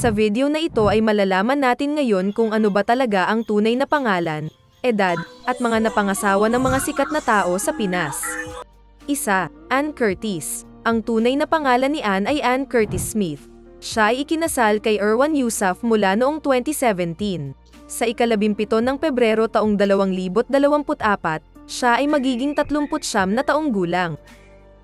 Sa video na ito ay malalaman natin ngayon kung ano ba talaga ang tunay na pangalan, edad, at mga napangasawa ng mga sikat na tao sa Pinas. Isa, Ann Curtis. Ang tunay na pangalan ni Ann ay Ann Curtis Smith. Siya ay ikinasal kay Erwan Yusuf mula noong 2017. Sa ikalabimpito ng Pebrero taong 2024, siya ay magiging 39 na taong gulang.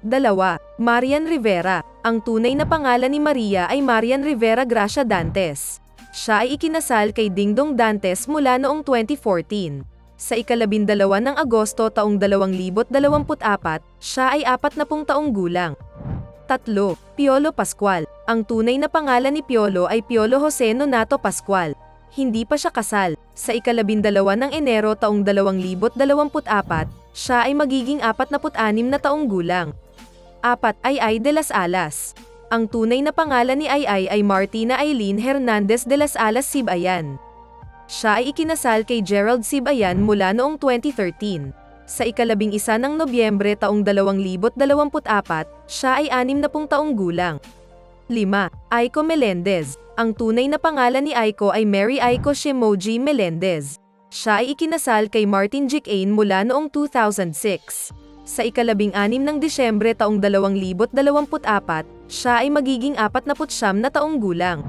Dalawa, Marian Rivera. Ang tunay na pangalan ni Maria ay Marian Rivera Gracia Dantes. Siya ay ikinasal kay Dingdong Dantes mula noong 2014. Sa ikalabindalawa ng Agosto taong 2024, siya ay apat na pung taong gulang. Tatlo, Piolo Pascual. Ang tunay na pangalan ni Piolo ay Piolo Jose Nonato Pascual. Hindi pa siya kasal. Sa ikalabindalawa ng Enero taong 2024, siya ay magiging 46 na taong gulang. Apat ay Ay de las Alas. Ang tunay na pangalan ni Ay Ay Martina Eileen Hernandez de las Alas Sibayan. Siya ay ikinasal kay Gerald Sibayan mula noong 2013. Sa ikalabing isa ng Nobyembre taong 2024, siya ay anim na pung taong gulang. 5. Aiko Melendez. Ang tunay na pangalan ni Aiko ay Mary Aiko Shimoji Melendez. Siya ay ikinasal kay Martin Jicain mula noong 2006. Sa ikalabing anim ng Disyembre taong 2024, siya ay magiging 49 na taong gulang.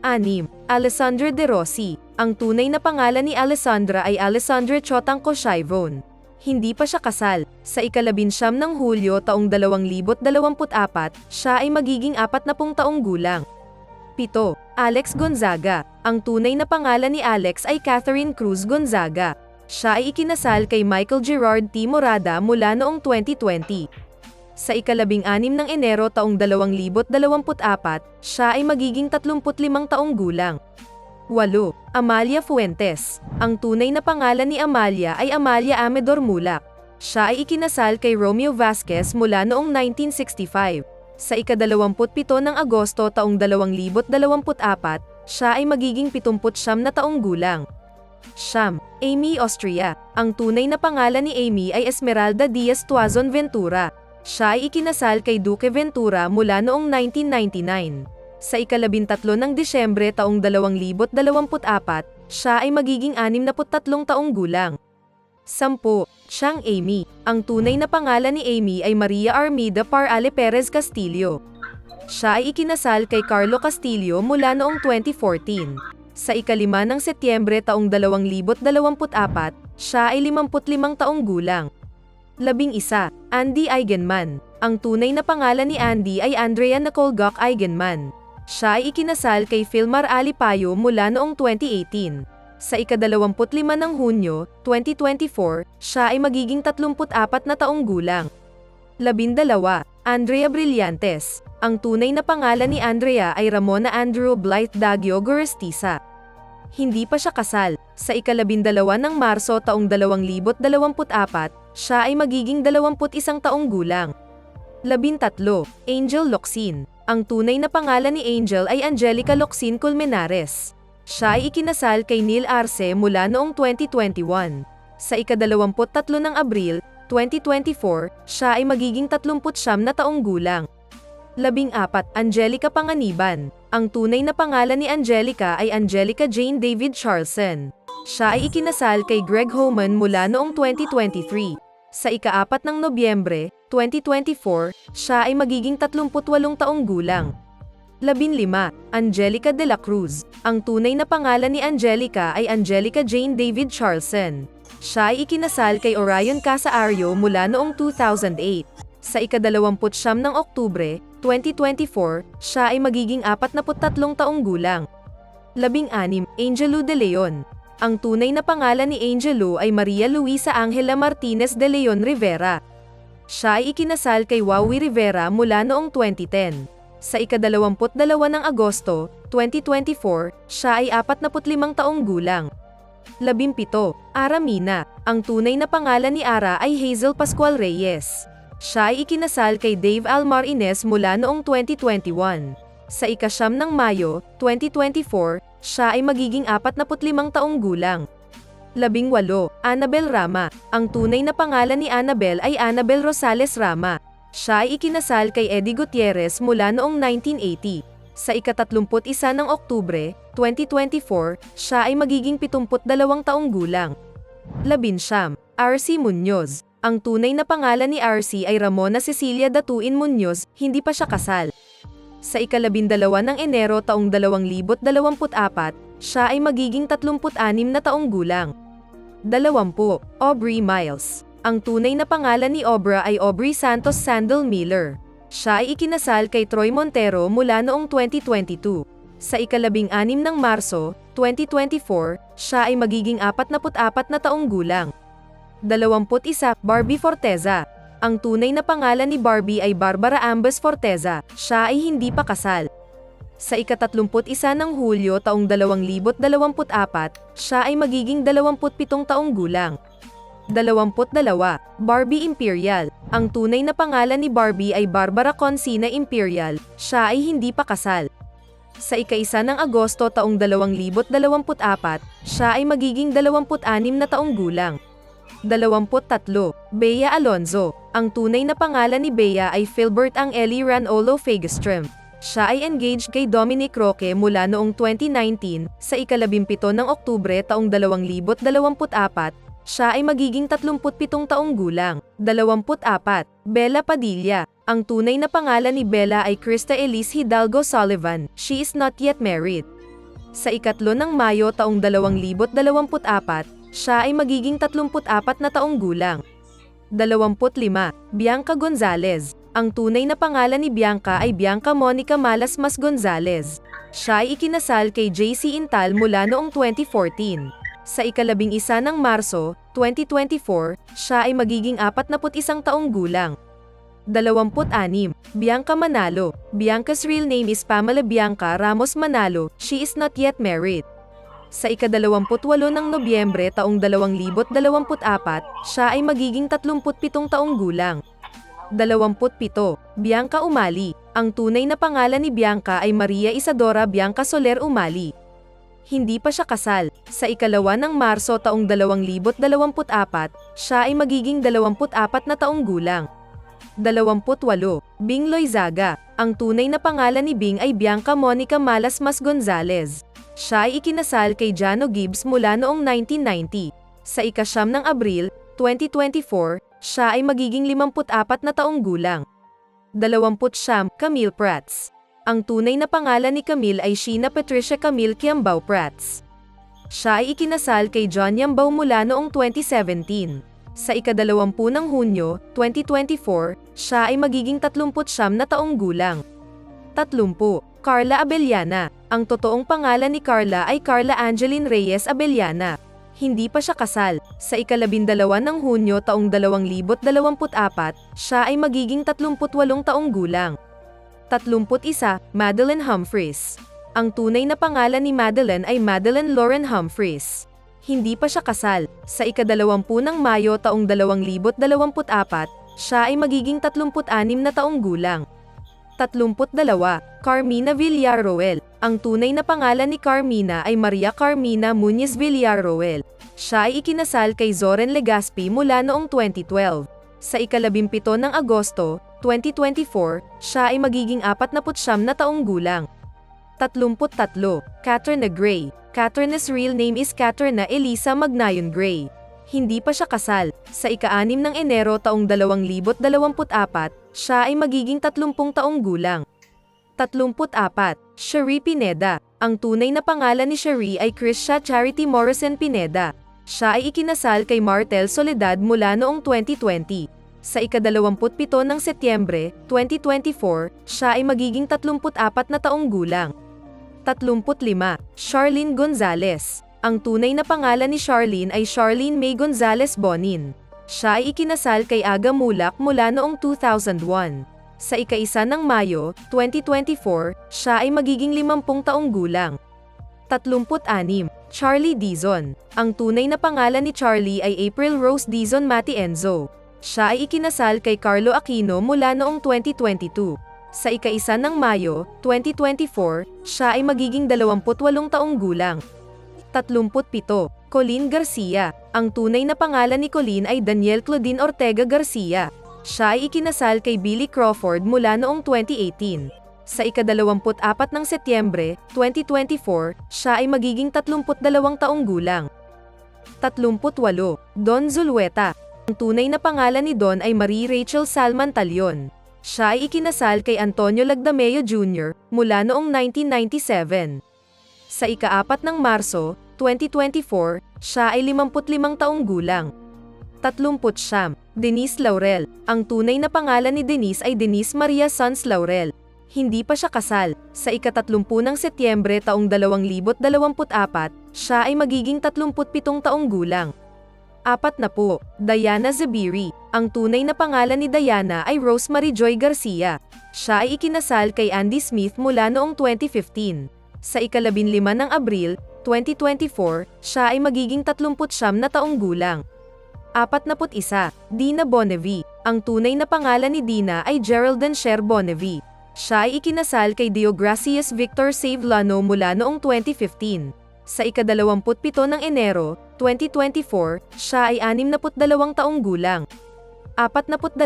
6. Alessandra De Rossi. Ang tunay na pangalan ni Alessandra ay Alessandra Chotangco Shaivon. Hindi pa siya kasal. Sa ikalabinsyam ng Hulyo taong 2024, siya ay magiging 40 taong gulang. 7. Alex Gonzaga. Ang tunay na pangalan ni Alex ay Catherine Cruz Gonzaga. Siya ay ikinasal kay Michael Gerard T. Morada mula noong 2020. Sa ikalabing anim ng Enero taong 2024, siya ay magiging 35 taong gulang. 8. Amalia Fuentes. Ang tunay na pangalan ni Amalia ay Amalia Amedor Mulak. Siya ay ikinasal kay Romeo Vasquez mula noong 1965. Sa ikadalawamputpito ng Agosto taong 2024, siya ay magiging 79 na taong gulang. Siyam, Amy Austria. Ang tunay na pangalan ni Amy ay Esmeralda Diaz Tuazon Ventura. Siya ay ikinasal kay Duque Ventura mula noong 1999. Sa ikalabintatlo ng Disyembre taong 2024, siya ay magiging 63 taong gulang. 10. Siyang Amy. Ang tunay na pangalan ni Amy ay Maria Armida Parale Perez Castillo. Siya ay ikinasal kay Carlo Castillo mula noong 2014. Sa ikalima ng Setyembre taong 2024, siya ay 55 taong gulang. Labing isa, Andy Eigenman. Ang tunay na pangalan ni Andy ay Andrea Nicole Gok Eigenman. Siya ay ikinasal kay Filmar Alipayo mula noong 2018. Sa ikadalawamput lima ng Hunyo, 2024, siya ay magiging 34 na taong gulang. Labindalawa, Andrea Brillantes. Ang tunay na pangalan ni Andrea ay Ramona Andrew Blythe Dagio Gorestiza. Hindi pa siya kasal. Sa ikalabindalawa ng Marso taong 2024, siya ay magiging 21 taong gulang. Labintatlo, Angel Locsin. Ang tunay na pangalan ni Angel ay Angelica Locsin Colmenares. Siya ay ikinasal kay Neil Arce mula noong 2021. Sa ikadalawamput tatlo ng Abril, 2024, siya ay magiging 39 na taong gulang. Labing apat, Angelica Panganiban. Ang tunay na pangalan ni Angelica ay Angelica Jane David Charlson. Siya ay ikinasal kay Greg Homan mula noong 2023. Sa ikaapat ng Nobyembre, 2024, siya ay magiging 38 taong gulang. 15. Angelica de la Cruz. Ang tunay na pangalan ni Angelica ay Angelica Jane David Charlson. Siya ay ikinasal kay Orion Casaario mula noong 2008. Sa ikadalawamput siyam ng Oktubre, 2024, siya ay magiging 43 taong gulang. 16. Angelo de Leon. Ang tunay na pangalan ni Angelo ay Maria Luisa Angela Martinez de Leon Rivera. Siya ay ikinasal kay Wawi Rivera mula noong 2010. Sa ikadalawamput dalawa ng Agosto, 2024, siya ay 45 taong gulang. 17. Aramina. Ang tunay na pangalan ni Ara ay Hazel Pascual Reyes. Siya ay ikinasal kay Dave Almar Ines mula noong 2021. Sa ikasyam ng Mayo, 2024, siya ay magiging 45 taong gulang. 18. Annabel Rama. Ang tunay na pangalan ni Annabel ay Annabel Rosales Rama. Siya ay ikinasal kay Eddie Gutierrez mula noong 1980. Sa ikatatlumput isa ng Oktubre, 2024, siya ay magiging 72 taong gulang. Labinsyam, RC Munoz. Ang tunay na pangalan ni RC ay Ramona Cecilia Datuin Munoz, hindi pa siya kasal. Sa ikalabindalawa ng Enero taong 2024, siya ay magiging 36 na taong gulang. 20. Aubrey Miles. Ang tunay na pangalan ni Obra ay Aubrey Santos Sandal Miller. Siya ay ikinasal kay Troy Montero mula noong 2022. Sa ikalabing anim ng Marso, 2024, siya ay magiging 44 na taong gulang. 21. Barbie Forteza. Ang tunay na pangalan ni Barbie ay Barbara Ambas Forteza. Siya ay hindi pa kasal. Sa ikatatlumput isa ng Hulyo taong 2024, siya ay magiging 27 taong gulang. 22. Barbie Imperial. Ang tunay na pangalan ni Barbie ay Barbara Consina Imperial. Siya ay hindi pa kasal. Sa ikaisa ng Agosto taong 2024, siya ay magiging 26 na taong gulang. 23. Bea Alonzo. Ang tunay na pangalan ni Bea ay Philbert Angeli Ranolo Fagestrom. Siya ay engaged kay Dominic Roque mula noong 2019, sa ikalabimpito ng Oktubre taong 2024, siya ay magiging 37 taong gulang. 24. Bella Padilla. Ang tunay na pangalan ni Bella ay Krista Elise Hidalgo Sullivan. She is not yet married. Sa ikatlo ng Mayo taong 2024, siya ay magiging 34 na taong gulang. 25. Bianca Gonzalez. Ang tunay na pangalan ni Bianca ay Bianca Monica Malas Mas Gonzalez. Siya ay ikinasal kay JC Intal mula noong 2014. Sa ikalabing isa ng Marso, 2024, siya ay magiging 41 taong gulang. 26. Bianca Manalo. Bianca's real name is Pamela Bianca Ramos Manalo. She is not yet married. Sa ikadalawamputwalo ng Nobyembre taong 2024, siya ay magiging 37 taong gulang. 27. Bianca Umali. Ang tunay na pangalan ni Bianca ay Maria Isadora Bianca Soler Umali. Hindi pa siya kasal. Sa ikalawa ng Marso taong 2024, siya ay magiging 24 na taong gulang. 28. Bing Loizaga. Ang tunay na pangalan ni Bing ay Bianca Monica Malas Mas Gonzalez. Siya ay ikinasal kay Jano Gibbs mula noong 1990. Sa ikasyam ng Abril, 2024, siya ay magiging 54 na taong gulang. 20 Camille Prats. Ang tunay na pangalan ni Camille ay Sheena Patricia Camille Kiambao Prats. Siya ay ikinasal kay John Yambao mula noong 2017. Sa ikadalawampu ng Hunyo, 2024, siya ay magiging 39 na taong gulang. 30. Carla Abellana. Ang totoong pangalan ni Carla ay Carla Angeline Reyes Abellana. Hindi pa siya kasal. Sa ikalabindalawa ng Hunyo taong 2024, siya ay magiging 38 taong gulang. 31. Madeline Humphreys. Ang tunay na pangalan ni Madeline ay Madeline Lauren Humphreys. Hindi pa siya kasal. Sa ikadalawampu ng Mayo taong 2024, siya ay magiging 36 na taong gulang. 32. Carmina Villarroel. Ang tunay na pangalan ni Carmina ay Maria Carmina Muñiz Villarroel. Siya ay ikinasal kay Zoren Legaspi mula noong 2012. Sa ikalabimpito ng Agosto, 2024, siya ay magiging 49 na taong gulang. 33. Katrina Gray. Katrina's real name is Katrina Elisa Magnayon Gray. Hindi pa siya kasal. Sa ika-anim ng Enero taong 2024, siya ay magiging 30 taong gulang. 34. Cherie Pineda. Ang tunay na pangalan ni Cherie ay Krisha Charity Morrison Pineda. Siya ay ikinasal kay Martel Soledad mula noong 2020. Sa ikadalawamputpito ng Setyembre, 2024, siya ay magiging 34 na taong gulang. 35. Charlene Gonzalez. Ang tunay na pangalan ni Charlene ay Charlene May Gonzalez Bonin. Siya ay ikinasal kay Aga Mulak mula noong 2001. Sa ikaisa ng Mayo, 2024, siya ay magiging 50 taong gulang. 36. Charlie Dizon. Ang tunay na pangalan ni Charlie ay April Rose Dizon Matienzo. Siya ay ikinasal kay Carlo Aquino mula noong 2022. Sa ikaisa ng Mayo, 2024, siya ay magiging 28 taong gulang. 37. Colleen Garcia. Ang tunay na pangalan ni Colleen ay Daniel Claudine Ortega Garcia. Siya ay ikinasal kay Billy Crawford mula noong 2018. Sa ikadalawamput apat ng Setyembre, 2024, siya ay magiging 32 taong gulang. 38. Don Zulueta. Ang tunay na pangalan ni Don ay Marie Rachel Salman Talion. Siya ay ikinasal kay Antonio Lagdameo Jr. mula noong 1997. Sa ikaapat ng Marso, 2024, siya ay 55 taong gulang. 30 siyam. Denise Laurel. Ang tunay na pangalan ni Denise ay Denise Maria Sons Laurel. Hindi pa siya kasal. Sa ikatatlumpu ng Setyembre taong 2024, siya ay magiging 37 taong gulang. Apat na po, Diana Zabiri. Ang tunay na pangalan ni Diana ay Rosemary Joy Garcia. Siya ay ikinasal kay Andy Smith mula noong 2015. Sa ikalabinlima ng Abril, 2024, siya ay magiging 39 na taong gulang. 41. Dina Bonnevie. Ang tunay na pangalan ni Dina ay Geraldine Sher Bonnevie. Siya ay ikinasal kay Deogracius Victor Savlano mula noong 2015. Sa ikadalawamput pito ng Enero, 2024, siya ay 62 taong gulang. 42.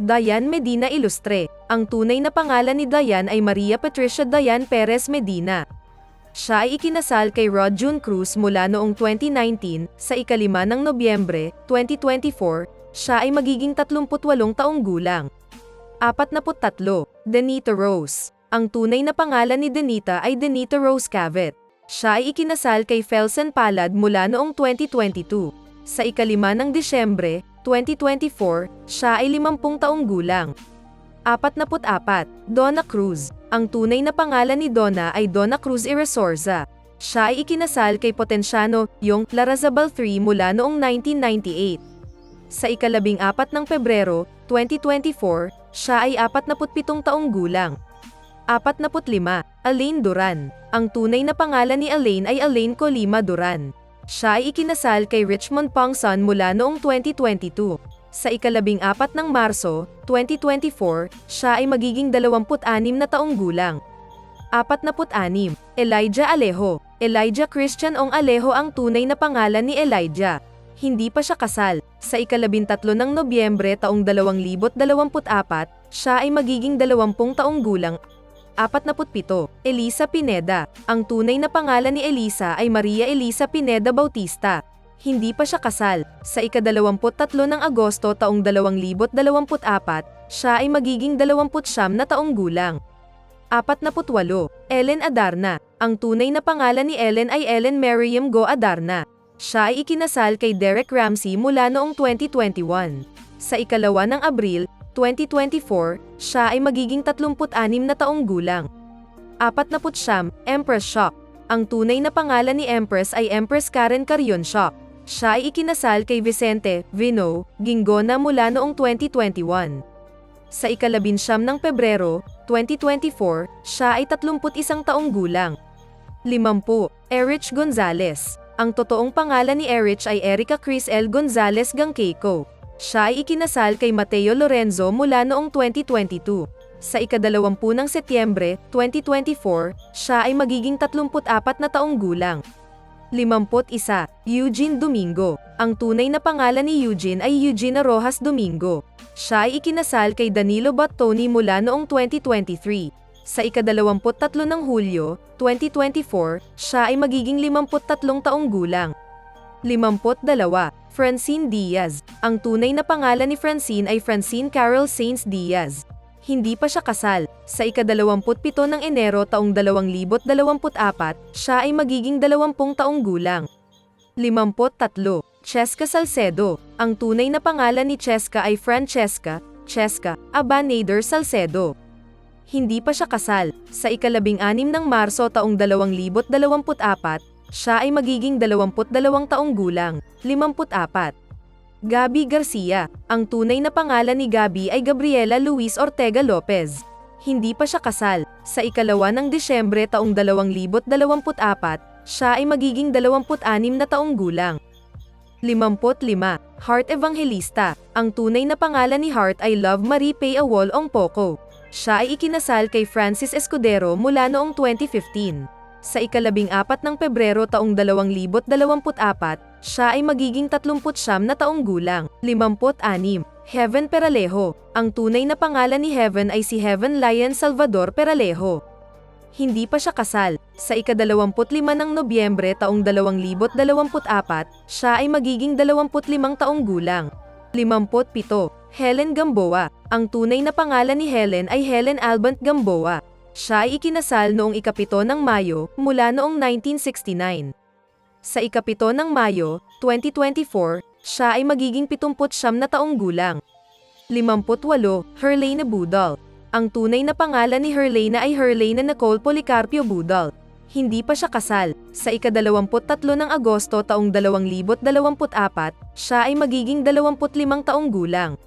Dayan Medina Ilustre. Ang tunay na pangalan ni Dayan ay Maria Patricia Dayan Perez Medina. Siya ay ikinasal kay Rod June Cruz mula noong 2019, sa ikalima ng Nobyembre, 2024, siya ay magiging 38 taong gulang. 43. Denita Rose. Ang tunay na pangalan ni Denita ay Denita Rose Cavett. Siya ay ikinasal kay Felsen Palad mula noong 2022. Sa ikalima ng Disyembre, 2024, siya ay 50 taong gulang. 44. Donna Cruz. Ang tunay na pangalan ni Donna ay Donna Cruz Irasorza. Siya ay ikinasal kay Potenciano, yung Larazabal III mula noong 1998. Sa ikalabing apat ng Pebrero, 2024, siya ay 47 taong gulang. 45. Elaine Duran. Ang tunay na pangalan ni Elaine ay Elaine Colima Duran. Siya ay ikinasal kay Richmond Pongson mula noong 2022. Sa ikalabing apat ng Marso, 2024, siya ay magiging 26 na taong gulang. 46. Elijah Alejo. Elijah Christian Ong Alejo ang tunay na pangalan ni Elijah. Hindi pa siya kasal. Sa ikalabintatlo ng Nobyembre taong 2024, siya ay magiging 20 taong gulang. 47. Elisa Pineda. Ang tunay na pangalan ni Elisa ay Maria Elisa Pineda Bautista. Hindi pa siya kasal. Sa ikadalawamput-tatlo ng Agosto taong 2024, siya ay magiging 29 na taong gulang. 48. Ellen Adarna. Ang tunay na pangalan ni Ellen ay Ellen Miriam Go Adarna. Siya ay ikinasal kay Derek Ramsey mula noong 2021. Sa ikalawa ng Abril, 2024, siya ay magiging 36 na taong gulang. 49. Empress Shock. Ang tunay na pangalan ni Empress ay Empress Karen Carion Shock. Siya ay ikinasal kay Vicente, Vino, Gingona mula noong 2021. Sa ikalabinsyam ng Pebrero, 2024, siya ay 31 taong gulang. 50. Erich Gonzalez. Ang totoong pangalan ni Erich ay Erica Chris L. Gonzalez Gangkeiko. Siya ay ikinasal kay Mateo Lorenzo mula noong 2022. Sa ikadalawampu ng Setyembre, 2024, siya ay magiging 34 na taong gulang. 51. Eugene Domingo. Ang tunay na pangalan ni Eugene ay Eugene Rojas Domingo. Siya ay ikinasal kay Danilo Battoni mula noong 2023. Sa ikadalawamput tatlo ng Hulyo, 2024, siya ay magiging 53 taong gulang. 52. Francine Diaz. Ang tunay na pangalan ni Francine ay Francine Carol Saints Diaz. Hindi pa siya kasal. Sa ikadalawamput pito ng Enero taong 2024, siya ay magiging 20 taong gulang. 53. Cheska Salcedo. Ang tunay na pangalan ni Cheska ay Francesca, Cheska, Abanader Salcedo. Hindi pa siya kasal. Sa ikalabing anim ng Marso taong 2024, siya ay magiging 22 taong gulang, 54. Gabi Garcia. Ang tunay na pangalan ni Gabi ay Gabriela Luis Ortega Lopez. Hindi pa siya kasal. Sa ikalawa ng Disyembre taong 2024, siya ay magiging 26 na taong gulang. 55. Heart Evangelista. Ang tunay na pangalan ni Heart ay Love Marie Pay Awol Ongpoko. Siya ay ikinasal kay Francis Escudero mula noong 2015. Sa ikalabing apat ng Pebrero taong 2024, siya ay magiging 39 na taong gulang, 56. Heaven Peralejo. Ang tunay na pangalan ni Heaven ay si Heaven Lion Salvador Peralejo. Hindi pa siya kasal. Sa ika-25 ng Nobyembre taong 2024, siya ay magiging 25 taong gulang. 57. Helen Gamboa. Ang tunay na pangalan ni Helen ay Helen Albant Gamboa. Siya ay ikinasal noong ikapito ng Mayo, mula noong 1969. Sa ikapito ng Mayo, 2024, siya ay magiging 79 na taong gulang. 58. Herlena Budol. Ang tunay na pangalan ni Herlena ay Herlena Nicole Policarpio Budol. Hindi pa siya kasal. Sa ika-23 ng Agosto taong 2024, siya ay magiging 25 taong gulang.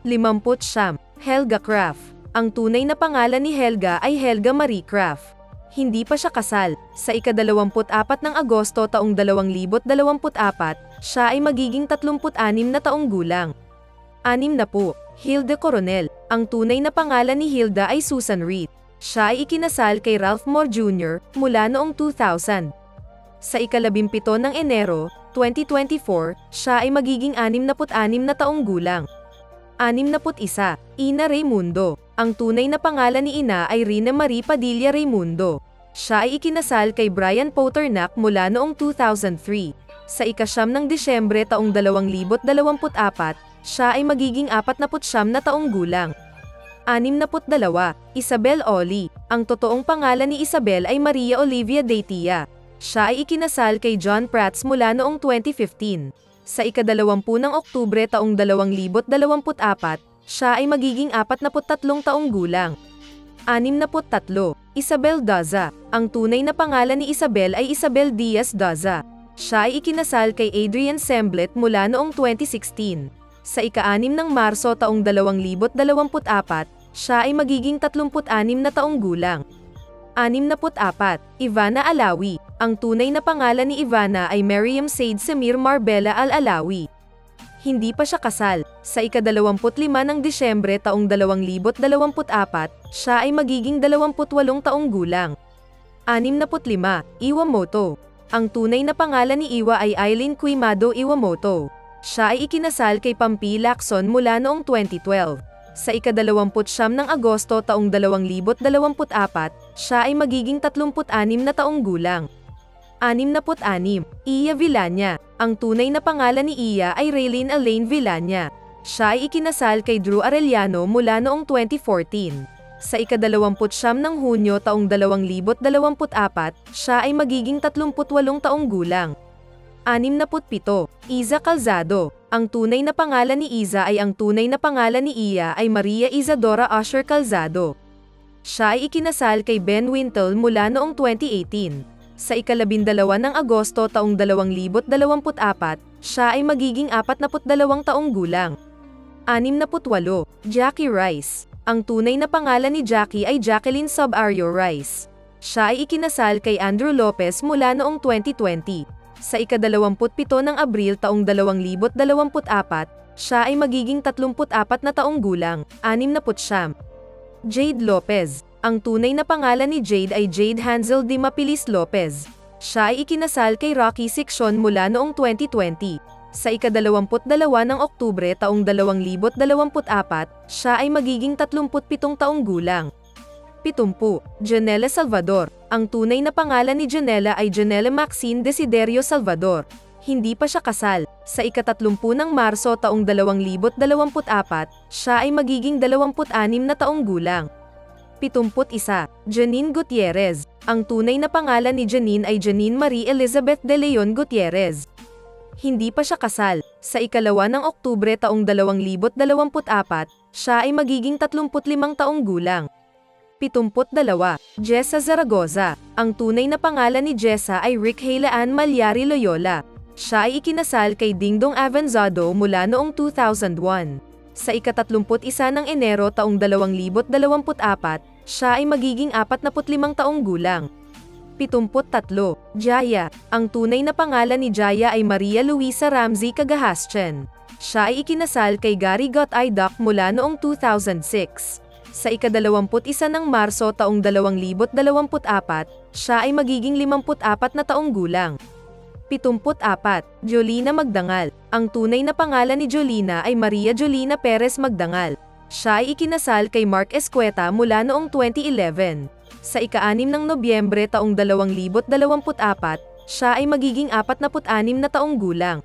50 siyam, Helga Craft. Ang tunay na pangalan ni Helga ay Helga Marie Craft. Hindi pa siya kasal. Sa ika-24 ng Agosto taong 2024, siya ay magiging 36 na taong gulang. Anim na po, Hilda Coronel. Ang tunay na pangalan ni Hilda ay Susan Reed. Siya ay ikinasal kay Ralph Moore Jr. mula noong 2000. Sa ikalabimpito ng Enero, 2024, siya ay magiging 66 na taong gulang. 61. Ina Raimundo. Ang tunay na pangalan ni Ina ay Rina Marie Padilla Raimundo. Siya ay ikinasal kay Brian Poternak mula noong 2003. Sa ikasyam ng Disyembre taong 2024, siya ay magiging 49 na taong gulang. 62. Isabel Oli. Ang totoong pangalan ni Isabel ay Maria Olivia Deitia. Siya ay ikinasal kay John Prats mula noong 2015. Sa ikadalawampu ng Oktubre taong 2024, siya ay magiging 43 taong gulang. 63. Isabel Daza. Ang tunay na pangalan ni Isabel ay Isabel Diaz Daza. Siya ay ikinasal kay Adrian Semblet mula noong 2016. Sa ika-anim ng Marso taong 2024, siya ay magiging 36 na taong gulang. 64. Ivana Alawi. Ang tunay na pangalan ni Ivana ay Miriam Said Samir Marbella Al-Alawi. Hindi pa siya kasal. Sa ika-25 ng Disyembre taong 2024, siya ay magiging 28 taong gulang. 65. Iwamoto. Ang tunay na pangalan ni Iwa ay Eileen Quimado Iwamoto. Siya ay ikinasal kay Pampi Lacson mula noong 2012. Sa ika-29 ng Agosto taong 2024, siya ay magiging 36 na taong gulang. 66. Iya Villania. Ang tunay na pangalan ni Iya ay Raylene Elaine Villania. Siya ay ikinasal kay Drew Arellano mula noong 2014. Sa ika-29 ng Hunyo taong 2024, siya ay magiging 38 taong gulang. 67. Iza Calzado. Ang tunay na pangalan ni Iza ay ang tunay na pangalan ni Iya ay Maria Isadora Usher Calzado. Siya ay ikinasal kay Ben Wintle mula noong 2018. Sa ikalabindalawa ng Agosto taong 2024, siya ay magiging 42 taong gulang. 68. Jackie Rice. Ang tunay na pangalan ni Jackie ay Jacqueline Subario Rice. Siya ay ikinasal kay Andrew Lopez mula noong 2020. Sa ikadalawamputpito ng Abril taong 2024, siya ay magiging 34 na taong gulang, 69. Jade Lopez. Ang tunay na pangalan ni Jade ay Jade Hansel de Mapilis Lopez. Siya ay ikinasal kay Rocky Sixon mula noong 2020. Sa ikadalawamput dalawa ng Oktubre taong 2024, siya ay magiging 37 taong gulang. 70. Janela Salvador. Ang tunay na pangalan ni Janela ay Janela Maxine Desiderio Salvador. Hindi pa siya kasal. Sa ikatatlumpu ng Marso taong 2024, siya ay magiging 26 na taong gulang. 71. Janine Gutierrez. Ang tunay na pangalan ni Janine ay Janine Marie Elizabeth de Leon Gutierrez. Hindi pa siya kasal. Sa ikalawa ng Oktubre taong 2024, siya ay magiging 35 taong gulang. 72. Jessa Zaragoza. Ang tunay na pangalan ni Jessa ay Rick Haylaan Malyari Loyola. Siya ay ikinasal kay Dingdong Avanzado mula noong 2001. Sa ikatatlumput isa ng Enero taong 2024, siya ay magiging 45 taong gulang. 73. Jaya. Ang tunay na pangalan ni Jaya ay Maria Luisa Ramsey Cagahastian. Siya ay ikinasal kay Gary Gotay Duck mula noong 2006. Sa ikadalawamput isa ng Marso taong 2024, siya ay magiging 54 na taong gulang. 74. Jolina Magdangal. Ang tunay na pangalan ni Jolina ay Maria Jolina Perez Magdangal. Siya ay ikinasal kay Mark Escueta mula noong 2011. Sa ika-6 ng Nobyembre taong 2024, siya ay magiging 46 na taong gulang.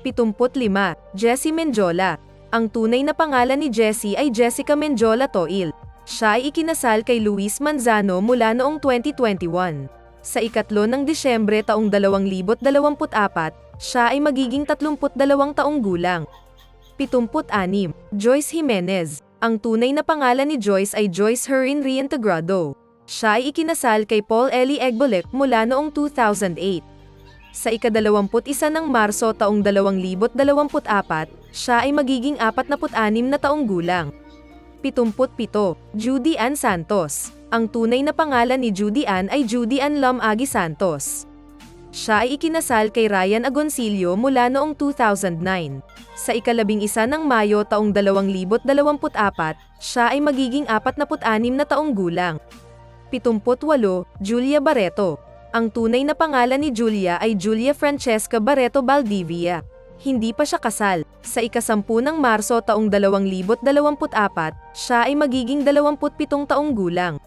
75. Jessie Menjola. Ang tunay na pangalan ni Jessie ay Jessica Menjola Toil. Siya ay ikinasal kay Luis Manzano mula noong 2021. Sa ikatlo ng Disyembre taong 2024, siya ay magiging 32 taong gulang. 76. Joyce Jimenez. Ang tunay na pangalan ni Joyce ay Joyce Herin Reintegrado. Siya ay ikinasal kay Paul Eli Egbolek mula noong 2008. Sa ikadalawamput isa ng Marso taong 2024, siya ay magiging 46 na taong gulang. 77. Judy Ann Santos. Ang tunay na pangalan ni Judy Ann ay Judy Ann Lam Agi Santos. Siya ay ikinasal kay Ryan Agoncillo mula noong 2009. Sa ikalabing isa ng Mayo taong 2024, siya ay magiging 46 na taong gulang. 78. Julia Barreto. Ang tunay na pangalan ni Julia ay Julia Francesca Barreto Valdivia. Hindi pa siya kasal. Sa ikasampu ng Marso taong 2024, siya ay magiging 27 taong gulang.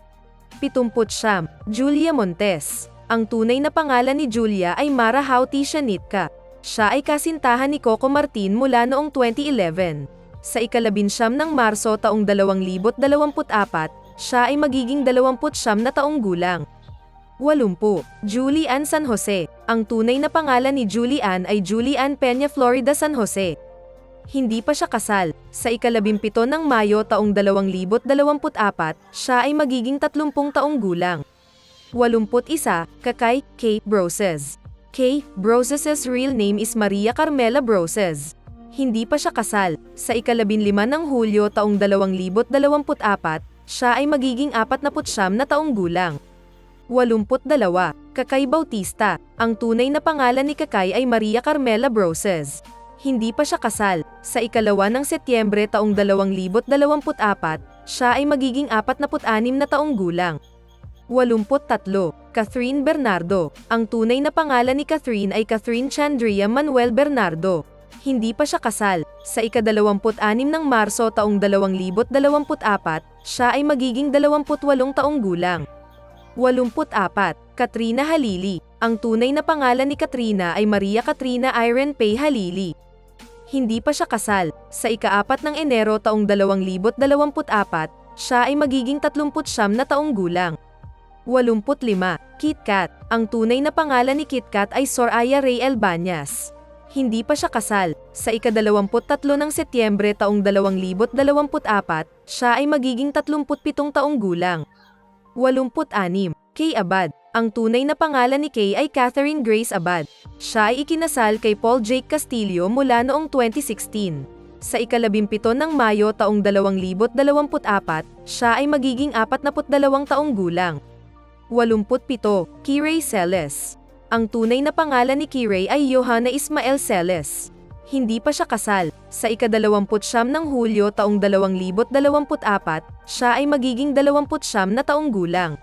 70. Julia Montes. Ang tunay na pangalan ni Julia ay Mara Hauti Shanitka. Siya ay kasintahan ni Coco Martin mula noong 2011. Sa ikalabinsyam ng Marso taong 2024, siya ay magiging 29 na taong gulang. 80. Julie Ann San Jose. Ang tunay na pangalan ni Julie Ann ay Julie Ann Peña Florida San Jose. Hindi pa siya kasal. Sa ikalabimpito ng Mayo taong 2024, siya ay magiging 30 taong gulang. 81. Kakay K. Broses. K. Broses' real name is Maria Carmela Broses. Hindi pa siya kasal. Sa ikalabinlima ng Hulyo taong 2024, siya ay magiging 49 na taong gulang. 82. Kakay Bautista. Ang tunay na pangalan ni Kakay ay Maria Carmela Broses. Hindi pa siya kasal. Sa ikalawa ng Setyembre taong 2024, siya ay magiging 46 na taong gulang. 83. Catherine Bernardo. Ang tunay na pangalan ni Catherine ay Catherine Chandria Manuel Bernardo. Hindi pa siya kasal. Sa ikadalawamput-anim ng Marso taong 2024, siya ay magiging 28 taong gulang. 84. Katrina Halili. Ang tunay na pangalan ni Katrina ay Maria Katrina Irene Pay Halili. Hindi pa siya kasal. Sa ikaapat ng Enero taong 2024, siya ay magiging 39 na taong gulang. 85. KitKat. Ang tunay na pangalan ni KitKat ay Soraya Ray Elbañas. Hindi pa siya kasal. Sa ikadalawamput-tatlo ng Setyembre taong 2024, siya ay magiging 37 taong gulang. 86. Kay Abad. Ang tunay na pangalan ni Kay ay Catherine Grace Abad. Siya ay ikinasal kay Paul Jake Castillo mula noong 2016. Sa ikalabimpito ng Mayo taong 2024, siya ay magiging 42 taong gulang. 87. Kiray Celes. Ang tunay na pangalan ni Kiray ay Johanna Ismael Celes. Hindi pa siya kasal. Sa ikadalawamput siyam ng Hulyo taong 2024, siya ay magiging 29 na taong gulang.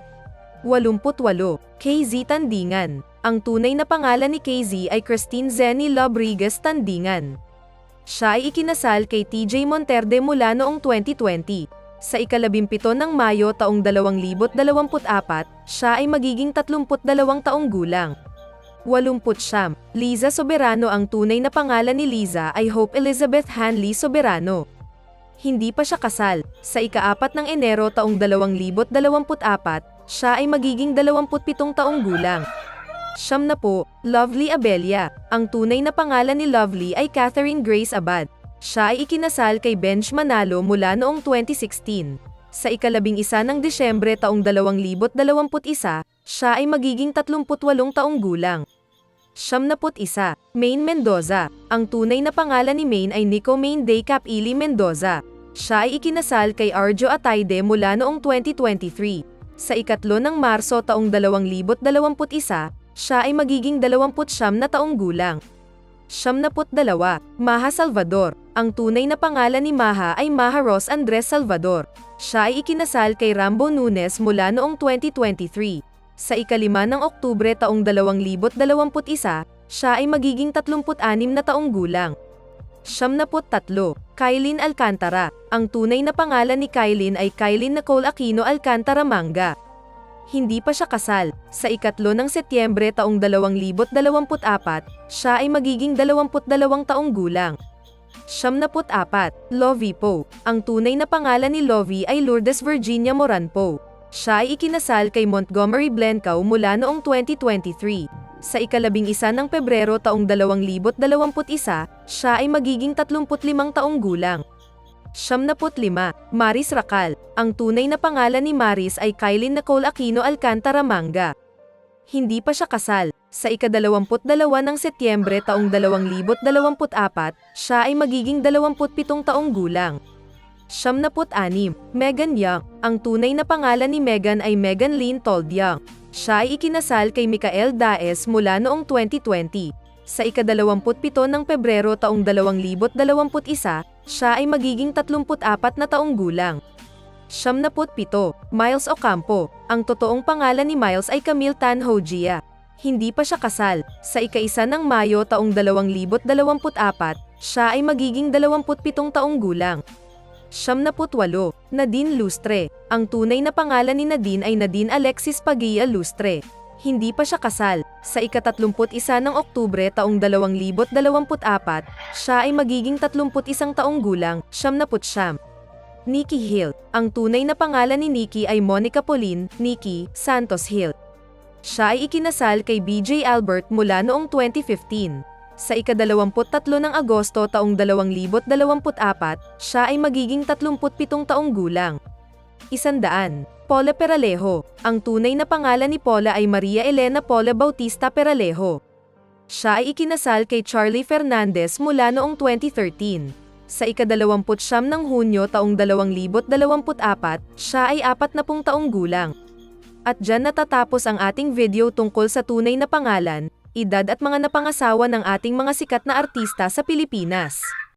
88. KZ Tandingan. Ang tunay na pangalan ni KZ ay Christine Zenny Lobriguez Tandingan. Siya ay ikinasal kay TJ Monterde mula noong 2020. Sa ikalabimpito ng Mayo taong 2024, siya ay magiging 32 taong gulang. 80. Liza Soberano Ang tunay na pangalan ni Liza ay Hope Elizabeth Hanley Soberano. Hindi pa siya kasal. Sa ikaapat ng Enero taong 2024, siya ay magiging 27 taong gulang. Siyam na po, Lovely Abelia. Ang tunay na pangalan ni Lovely ay Catherine Grace Abad. Siya ay ikinasal kay Benj Manalo mula noong 2016. Sa ikalabing isa ng Disyembre taong 2021, siya ay magiging 38 taong gulang. Siyam na put isa, Maine Mendoza. Ang tunay na pangalan ni Maine ay Nico Maine Day Capili Mendoza. Siya ay ikinasal kay Arjo Atayde mula noong 2023. Sa ikatlo ng Marso taong 2021, siya ay magiging 29 na taong gulang. Siyam na put dalawa, Maha Salvador. Ang tunay na pangalan ni Maha ay Maha Ros Andres Salvador. Siya ay ikinasal kay Rambo Nunes mula noong 2023. Sa ikalima ng Oktubre taong 2021, siya ay magiging 36 na taong gulang. Siyamnaput tatlo, Kylin Alcantara. Ang tunay na pangalan ni Kylin ay Kylin Nicole Aquino Alcantara Manga. Hindi pa siya kasal. Sa ikatlo ng Setyembre taong 2024, siya ay magiging 22 taong gulang. Siyamnaput apat, Lovie Poe. Ang tunay na pangalan ni Lovie ay Lourdes Virginia Moran Poe. Siya ay ikinasal kay Montgomery Blencow mula noong 2023. Sa ikalabing isa ng Pebrero taong 2021, siya ay magiging 35 taong gulang. Siyamnaput lima, Maris Racal. Ang tunay na pangalan ni Maris ay Kylin Nicole Aquino Alcantara Manga. Hindi pa siya kasal. Sa ikadalawamput dalawa ng Setyembre taong 2024, siya ay magiging 27 taong gulang. Siyamnaput anim, Megan Young. Ang tunay na pangalan ni Megan ay Megan Lynn Told Young. Siya ay ikinasal kay Mikael Daes mula noong 2020. Sa ikadalawamput pito ng Pebrero taong 2021, siya ay magiging 34 na taong gulang. Siyamnaput pito, Miles Ocampo. Ang totoong pangalan ni Miles ay Camille Tan Hojia. Hindi pa siya kasal. Sa ikaisa ng Mayo taong 2024, siya ay magiging 27 taong gulang. Siyamnaput walo, Nadine Lustre. Ang tunay na pangalan ni Nadine ay Nadine Alexis Pagia Lustre. Hindi pa siya kasal. Sa ikatatlumput isa ng Oktubre taong 2024, siya ay magiging 31 taong gulang, siyam. Nikki Hill. Ang tunay na pangalan ni Nikki ay Monica Pauline, Nikki, Santos Hill. Siya ay ikinasal kay BJ Albert mula noong 2015. Sa ikadalawamput tatlo ng Agosto taong 2024, siya ay magiging 37 taong gulang. Isandaan, Paula Peralejo. Ang tunay na pangalan ni Paula ay Maria Elena Paula Bautista Peralejo. Siya ay ikinasal kay Charlie Fernandez mula noong 2013. Sa ikadalawamput siyam ng Hunyo taong 2024, siya ay apat na pung taong gulang. At dyan natatapos ang ating video tungkol sa tunay na pangalan, edad at mga napangasawa ng ating mga sikat na artista sa Pilipinas.